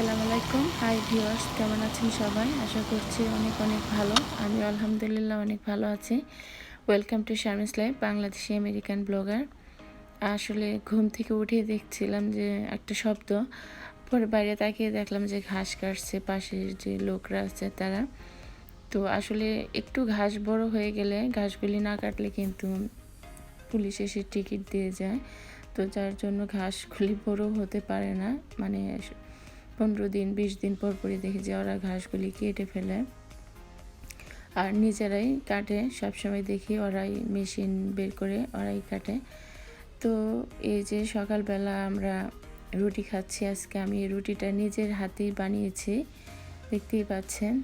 আসসালামু আলাইকুম। Hi viewers কেমন আছেন সবাই? আশা করছি অনেক অনেক ভালো। আমি আলহামদুলিল্লাহ অনেক ভালো আছি। Welcome to শামিস life Bangladeshi American blogger আসলে ঘুম থেকে উঠে দেখছিলাম যে একটা শব্দ, পরে বাইরে তাকিয়ে দেখলাম যে ঘাস কাটছে, পাশের যে লোকরা আছে তারা। তো আসলে একটু ঘাস বড় হয়ে গেলে ঘাসগুলি না কাটলে কিন্তু পুলিশ এসে টিকিট দিয়ে যায়। তো যার জন্য ঘাসগুলি বড় হতে পারে না। মানে পনেরো দিন, বিশ দিন পর পরই দেখি যে ওরা ঘাসগুলি কেটে ফেলে। আর নিজেরাই কাটে, সবসময় দেখি ওরাই মেশিন বের করে ওরাই কাটে। তো এই যে সকালবেলা আমরা রুটি খাচ্ছি, আজকে আমি রুটিটা নিজের হাতেই বানিয়েছি, দেখতেই পাচ্ছেন।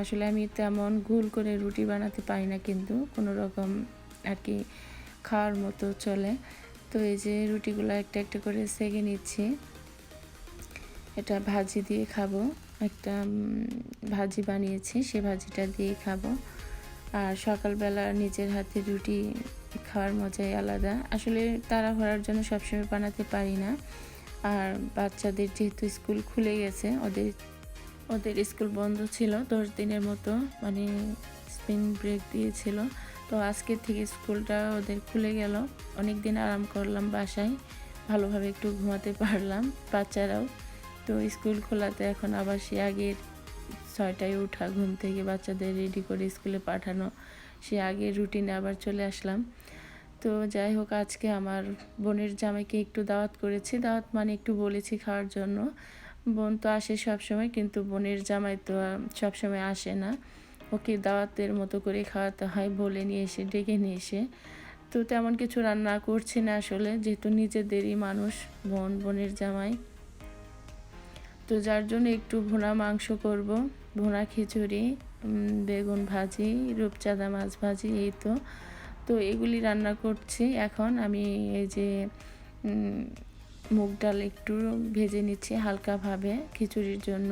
আসলে আমি তেমন গোল করে রুটি বানাতে পারি না, কিন্তু কোনো রকম আর কি খাওয়ার মতো চলে। তো এই যে রুটিগুলো একটা একটা করে সেকে নিচ্ছি। এটা ভাজি দিয়ে খাব। একটা ভাজি বানিয়েছি, সে ভাজিটা দিয়ে খাব। আর সকালবেলা নিজের হাতে রুটি খাওয়ার মজাই আলাদা। আসলে তাড়াহুড়ার জন্য সবসময় বানাতে পারি না। আর বাচ্চাদের যেহেতু স্কুল খুলে গেছে, ওদের ওদের স্কুল বন্ধ ছিল, দশ দিনের মতো মানে স্প্রিং ব্রেক দিয়েছিল। তো আজকে থেকে স্কুলটা ওদের খুলে গেল। অনেক দিন আরাম করলাম বাসায়, ভালোভাবে একটু ঘুমাতে পারলাম বাচ্চারাও। তো স্কুল খোলাতে এখন আবার সে আগের ছয়টায় উঠা, ঘুম থেকে বাচ্চাদের রেডি করে স্কুলে পাঠানো। সে আগের রুটিনে আবার চলে আসলাম। তো যাই হোক, আজকে আমার বোনের জামাইকে একটু দাওয়াত করেছি। দাওয়াত মানে একটু বলেছি খাওয়ার জন্য। বোন তো আসে সবসময়, কিন্তু বোনের জামাই তো সবসময় আসে না। ওকে দাওয়াতের মতো করে খাওয়াতে হয়, বলে নিয়ে এসে, ডেকে নিয়ে এসে। তো তেমন কিছু রান্না করছি না আসলে, যেহেতু নিজেদেরই মানুষ, বোন, বোনের জামাই। তো যার জন্য একটু ভুনা মাংস করব। ভুনা খিচুড়ি বেগুন ভাজি, রূপচাঁদা মাছ ভাজি, এই তো। তো এগুলি রান্না করছি। এখন আমি এই যে মুগ ডাল একটু ভেজে নিচ্ছি হালকাভাবে খিচুড়ির জন্য।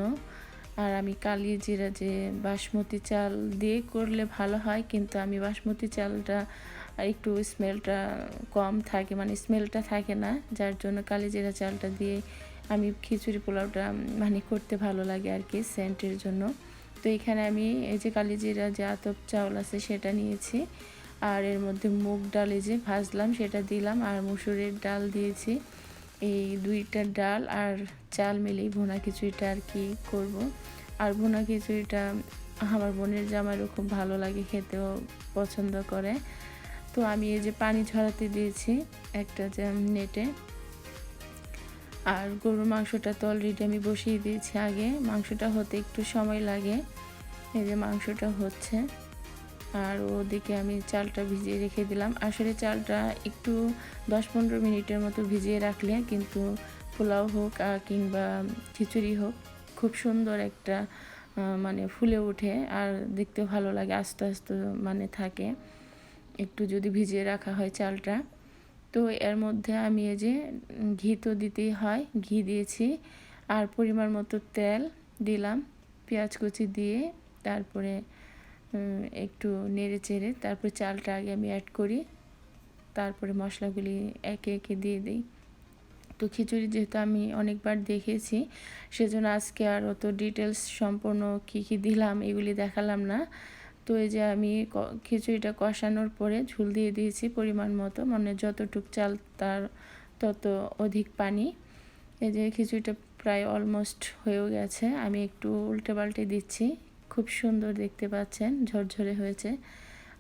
আর আমি কালি জিরা যে বাসমতি চাল দিয়ে করলে ভালো হয়, কিন্তু আমি বাসমতি চালটা একটু স্মেলটা কম থাকে মানে স্মেলটা থাকে না, যার জন্য কালি জিরা চালটা দিয়ে আমি খিচুড়ি পোলাওটা মানে করতে ভালো লাগে আর কি সেন্টের জন্য। তো এখানে আমি এই যে কালি জিরা যে আতপ চাউল আছে সেটা নিয়েছি। আর এর মধ্যে মুগ ডাল এই যে ভাজলাম সেটা দিলাম আর মুসুরের ডাল দিয়েছি। এই দুইটা ডাল আর চাল মিলেই ভুনা খিচুড়িটা আর কি করব। আর ভুনা খিচুড়িটা আমার বোনের জামাইরও খুব ভালো লাগে, খেতেও পছন্দ করে। তো আমি এই যে পানি ঝরাতে দিয়েছি একটা যে নেটে। আর গরুর মাংসটা তো অলরেডি আমি বসিয়ে দিয়েছি আগে। মাংসটা হতে একটু সময় লাগে। এই যে মাংসটা হচ্ছে। আর ওদিকে আমি চালটা ভিজিয়ে রেখে দিলাম। আসলে চালটা একটু দশ পনেরো মিনিটের মতো ভিজিয়ে রাখলে কিন্তু পোলাও হোক কিংবা খিচুড়ি হোক, খুব সুন্দর একটা মানে ফুলে ওঠে আর দেখতে ভালো লাগে, আস্তে আস্তে মানে থাকে। একটু যদি ভিজিয়ে রাখা হয় চালটা। তো এর মধ্যে আমি এই যে ঘি তো দিতেই হয়, ঘি দিয়েছি। আর পরিমাণ মতো তেল দিলাম, পেঁয়াজ কুচি দিয়ে, তারপরে একটু নেড়ে চেড়ে, তারপরে চালটা আগে আমি অ্যাড করি। তারপরে মশলাগুলি একে একে দিয়ে দিই। তো খিচুড়ি যেহেতু আমি অনেকবার দেখেছি, সেজন্য আজকে আর অত ডিটেলস সম্পূর্ণ কী কী দিলাম এগুলি দেখালাম না। তো এই যে আমি খিচুড়িটা কষানোর পরে ঝুল দিয়ে দিয়েছি পরিমাণ মতো মানে যতটুক চাল তার তত অধিক পানি। এই যে খিচুড়িটা প্রায় অলমোস্ট হয়েও গেছে, আমি একটু উল্টে পাল্টে দিচ্ছি। খুব সুন্দর দেখতে পাচ্ছেন, ঝরঝরে হয়েছে।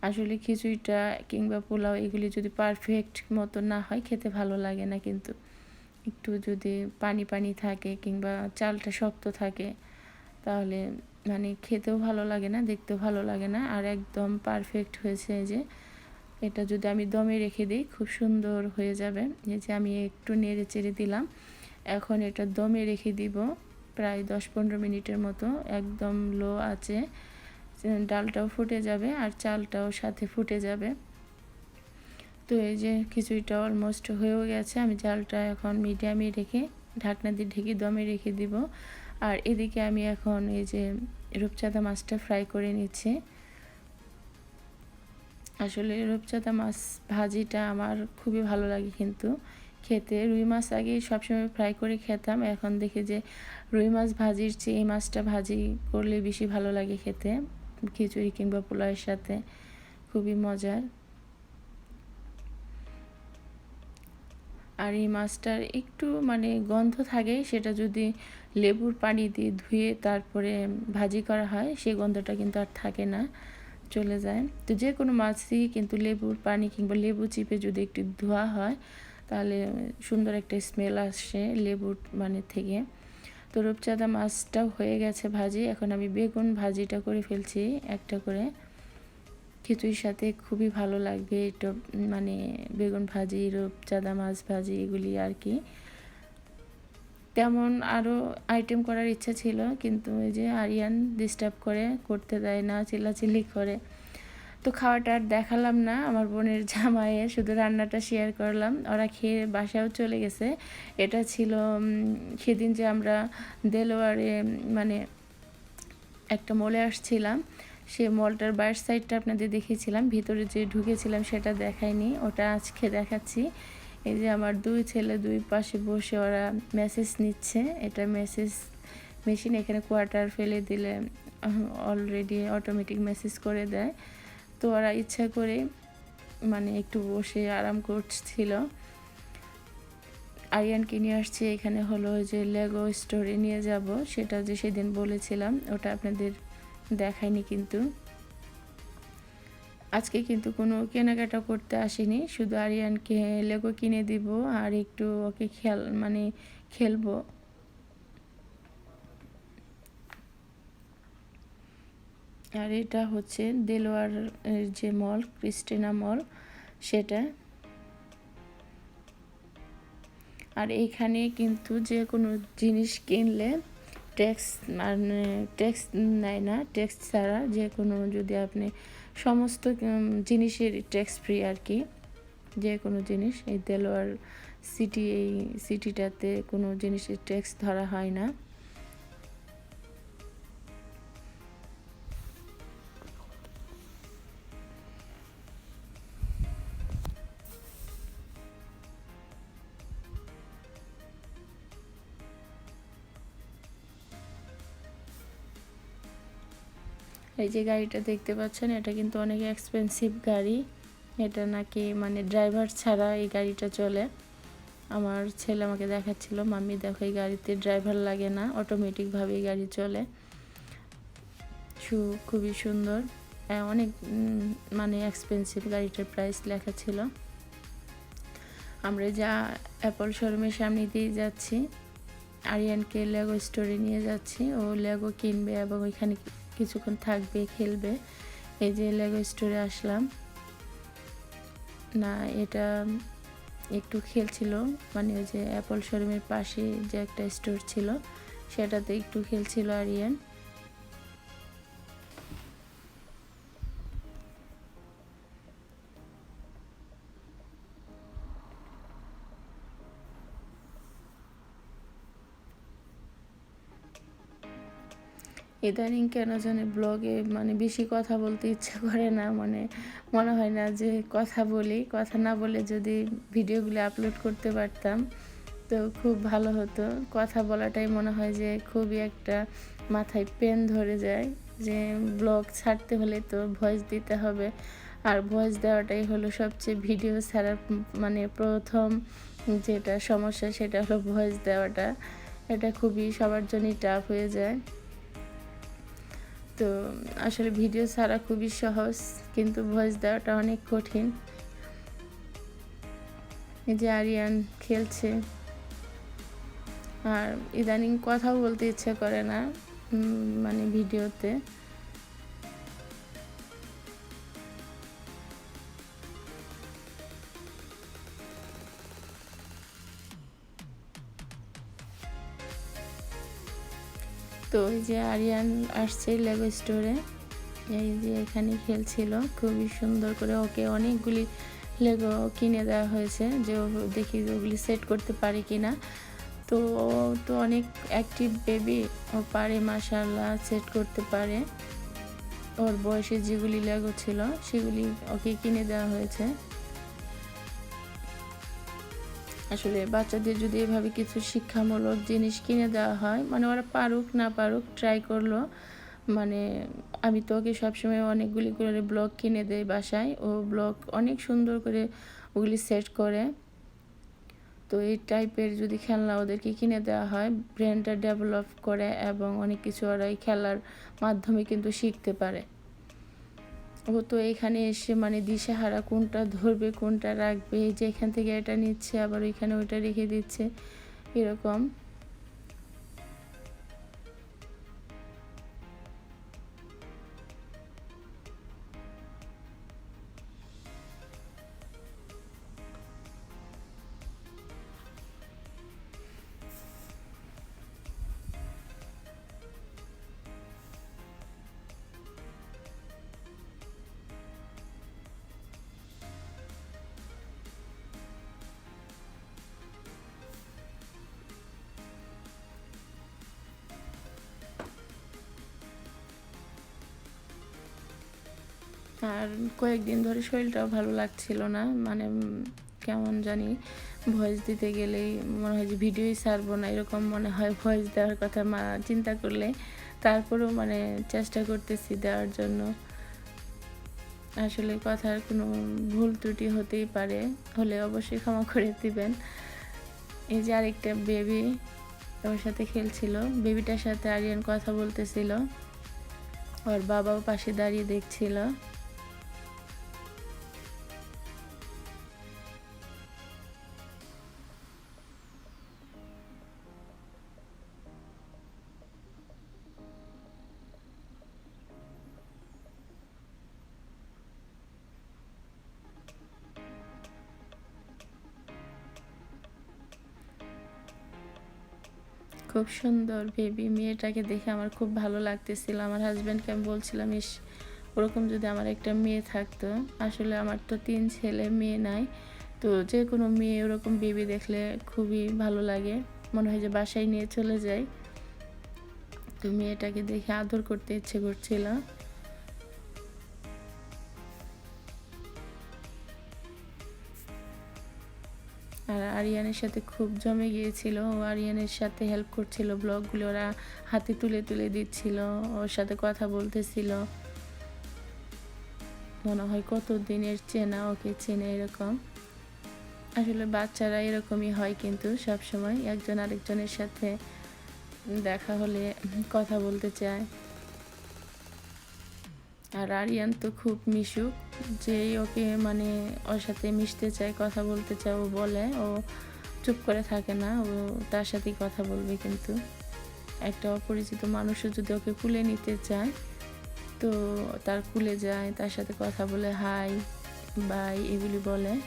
আসলে খিচুড়িটা কিংবা পোলাও এগুলি যদি পারফেক্ট মতো না হয়, খেতে ভালো লাগে না কিন্তু। একটু যদি পানি পানি থাকে কিংবা চালটা শক্ত থাকে, তাহলে মানে খেতেও ভালো লাগে না, দেখতেও ভালো লাগে না। আর একদম পারফেক্ট হয়েছে যে। এটা যদি আমি দমে রেখে দিই, খুব সুন্দর হয়ে যাবে। এই যে আমি একটু নেড়ে চেড়ে দিলাম। এখন এটা দমে রেখে দিব প্রায় দশ পনেরো মিনিটের মতো। একদম লো আছে ডালটাও ফুটে যাবে আর চালটাও সাথে ফুটে যাবে। তো এই যে খিচুড়িটা অলমোস্ট হয়েও গেছে। আমি চালটা এখন মিডিয়ামে রেখে, ঢাকনা দিয়ে ঢেকে দমে রেখে দিব। আর এদিকে আমি এখন এই যে রূপচাঁদা মাছটা ফ্রাই করে নিচ্ছি। আসলে রূপচাঁদা মাছ ভাজিটা আমার খুবই ভালো লাগে কিন্তু খেতে। রুই মাছ আগে সবসময় ফ্রাই করে খেতাম, এখন দেখি যে রুই মাছ ভাজির চেয়ে এই মাছটা ভাজি করলে বেশি ভালো লাগে খেতে। খিচুড়ি কিংবা পোলাওয়ের সাথে খুবই মজার। আর এই মাছটার একটু মানে গন্ধ থাকে, সেটা যদি লেবুর পানি দিয়ে ধুয়ে তারপরে ভাজি করা হয়, সেই গন্ধটা কিন্তু আর থাকে না, চলে যায়। তো যে কোনো মাছই কিন্তু লেবুর পানি কিংবা লেবু চিপে যদি একটু ধোয়া হয়, তাহলে সুন্দর একটা স্মেল আসে লেবুর মানে থেকে। তো রূপচাঁদা মাছটাও হয়ে গেছে ভাজি, এখন আমি বেগুন ভাজিটা করে ফেলছি একটা করে। খিচুড়ির সাথে খুবই ভালো লাগবে। এটা মানে বেগুন ভাজি, রূপচাঁদা মাছ ভাজি, এগুলি আর কি। তেমন আরও আইটেম করার ইচ্ছা ছিল, কিন্তু ওই যে আরিয়ান ডিস্টার্ব করে, করতে দেয় না, চিল্লাচিল্লি করে। তো খাওয়াটা আর দেখালাম না, আমার বোনের জামাইয়ে শুধু রান্নাটা শেয়ার করলাম। ওরা খেয়ে বাসায়ও চলে গেছে। এটা ছিল সেদিন যে আমরা দেলোয়ারে মানে একটা মলে আসছিলাম। সে মলটার বাইরের সাইডটা আপনাদের দেখিয়েছিলাম, ভিতরে যে ঢুকেছিলাম সেটা দেখায়নি, ওটা আজকে দেখাচ্ছি। এই যে আমার দুই ছেলে দুই পাশে বসে ওরা মেসেজ নিচ্ছে, এটা মেসেজ মেশিন এখানে কোয়ার্টার ফেলে দিলে অলরেডি অটোমেটিক মেসেজ করে দেয়। তো ওরা ইচ্ছা করে মানে একটু বসে আরাম করছিল। আরিয়ানকে নিয়ে আসছি, এখানে হলো যে লেগো স্টোরে নিয়ে যাব, সেটা যে সেদিন বলেছিলাম, ওটা আপনাদের দেখায়নি কিন্তু। আজকে কিন্তু কোনো কেনাকাটা করতে আসিনি, শুধু আরিয়ানকে লেগো কিনে দিব আর একটু ওকে খেল মানে খেলব। আর এটা হচ্ছে দেলোয়ার যে মল, ক্রিস্টিনা মল, সেটা। আর এইখানে কিন্তু যে কোনো জিনিস কিনলে ট্যাক্স মানে ট্যাক্স নেয় না ট্যাক্স ছাড়া যে কোনো যদি আপনি সমস্ত জিনিসের ট্যাক্স ফ্রি আর কি, যে কোনো জিনিস, এই দেলোয়ার সিটি এই সিটিটাতে কোনো জিনিসের ট্যাক্স ধরা হয় না। এই যে গাড়িটা দেখতে পাচ্ছেন, এটা কিন্তু অনেক এক্সপেন্সিভ গাড়ি। এটা নাকি মানে ড্রাইভার ছাড়া এই গাড়িটা চলে। আমার ছেলে আমাকে দেখাচ্ছিল, মাম্মি, দেখো এই গাড়িতে ড্রাইভার লাগে না অটোমেটিকভাবে এই গাড়ি চলে। খুবই সুন্দর। অনেক মানে এক্সপেন্সিভ গাড়িটার প্রাইস লেখা ছিল। আমরা যা অ্যাপল শোরুমের সামনে দিয়ে যাচ্ছি। আরিয়ানকে লেগো স্টোরে নিয়ে যাচ্ছি। ও লেগো কিনবে এবং ওইখানে কিছুক্ষণ থাকবে, খেলবে। এই যে লেগো স্টোরে আসলাম। না, এটা একটু খেলছিল। মানে ওই যে অ্যাপল শোরুমের পাশে যে একটা স্টোর ছিল, সেটাতে একটু খেলছিল আরিয়ান ইদানিং কেন জানি ব্লগে মানে বেশি কথা বলতে ইচ্ছা করে না মানে মনে হয় না যে কথা বলি। কথা না বলে যদি ভিডিওগুলো আপলোড করতে পারতাম, তো খুব ভালো হতো। কথা বলাটাই মনে হয় যে খুবই একটা মাথায় পেন ধরে যায়, যে ব্লগ ছাড়তে হলে তো ভয়েস দিতে হবে। আর ভয়েস দেওয়াটাই হলো সবচেয়ে ভিডিও ছাড়ার মানে প্রথম যেটা সমস্যা সেটা হলো ভয়েস দেওয়াটা। এটা খুবই সবার জন্যই টাফ হয়ে যায়। তো আসলে ভিডিও ছাড়া খুবই সহজ, কিন্তু ভয়েস দেওয়াটা অনেক কঠিন। এই যে আরিয়ান খেলছে। আর ইদানিং কথাও বলতে ইচ্ছে করে না মানে ভিডিওতে। তো এই যে আরিয়ান আসছে লেগো স্টোরে এই যে এখানে খেলছিল, খুবই সুন্দর করে ওকে অনেকগুলি লেগো কিনে দেওয়া হয়েছে, যে দেখি ওগুলি সেট করতে পারে কি না তো ও তো অনেক অ্যাক্টিভ বেবি ও পারে মাসাল্লাহ সেট করতে পারে। ওর বয়সে যেগুলি লেগো ছিল, সেগুলি ওকে কিনে দেওয়া হয়েছে। আসলে বাচ্চাদের যদি এভাবে কিছু শিক্ষামূলক জিনিস কিনে দেওয়া হয় মানে ওরা পারুক না পারুক ট্রাই করল। মানে আমি তো ওকে সবসময় অনেকগুলি করে ব্লগ কিনে দেই বাসায়। ও ব্লগ অনেক সুন্দর করে ওগুলি সেট করে। তো এই টাইপের যদি খেলনা ওদেরকে কিনে দেওয়া হয় ব্রেনটা ডেভেলপ করে এবং অনেক কিছু ওরা এই খেলার মাধ্যমে কিন্তু শিখতে পারে। ও তো এখানে এসে মানে দিশেহারা কোনটা ধরবে, কোনটা রাখবে যে এখান থেকে এটা নিচ্ছে, আবার ওইখানে ওইটা রেখে দিচ্ছে, এরকম। আর কয়েকদিন ধরে শরীরটাও ভালো লাগছিল না মানে কেমন জানি ভয়েস দিতে গেলেই মনে হয় যে ভিডিওই ছাড়বো না, এরকম মনে হয় ভয়েস দেওয়ার কথা মা চিন্তা করলে। তারপরেও মানে চেষ্টা করতেছি দেওয়ার জন্য। আসলে কথার কোনো ভুল ত্রুটি হতেই পারে, হলে অবশ্যই ক্ষমা করে দিবেন। এই যে আরেকটা বেবি ওর সাথে খেলছিল বেবিটার সাথে আরিয়ান কথা বলতেছিল। ওর বাবাও পাশে দাঁড়িয়ে দেখছিল। খুব সুন্দর বেবি মেয়েটাকে দেখে আমার খুব ভালো লাগতেছিল। আমার হাজব্যান্ডকে আমি বলছিলাম, ইস, ওরকম যদি আমার একটা মেয়ে থাকতো, আসলে আমার তো তিন ছেলে মেয়ে নাই। তো যে কোনো মেয়ে ওরকম বেবি দেখলে খুবই ভালো লাগে। মনে হয় যে বাসায় নিয়ে চলে যায় তো মেয়েটাকে দেখে আদর করতে ইচ্ছে করছিল। আর আরিয়ানের সাথে খুব জমে গিয়েছিল। ও আরিয়ানের সাথে হেল্প করছিল ব্লগগুলো ওরা হাতে তুলে তুলে দিচ্ছিল, ওর সাথে কথা বলতেছিল। মনে হয় কত দিনের চেনা ওকে চেনে এরকম। আসলে বাচ্চারা এরকমই হয় কিন্তু সব সময় একজন আরেকজনের সাথে দেখা হলে কথা বলতে চায়। আর আরিয়ান তো খুব মিশুক, যেই ওকে মানে ওর সাথে মিশতে চায়, কথা বলতে চায়, ও বলে, ও চুপ করে থাকে না, ও তার সাথেই কথা বলবে কিন্তু। একটা অপরিচিত মানুষও যদি ওকে কুলে নিতে চায়, তো তার কুলে যায়, তার সাথে কথা বলে, হাই, বাই, এগুলি বলে।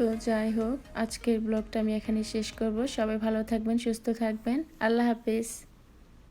তো যাই হোক, আজকের ব্লগটা আমি এখানে শেষ করব। সবাই ভালো থাকবেন, সুস্থ থাকবেন। আল্লাহ হাফেজ।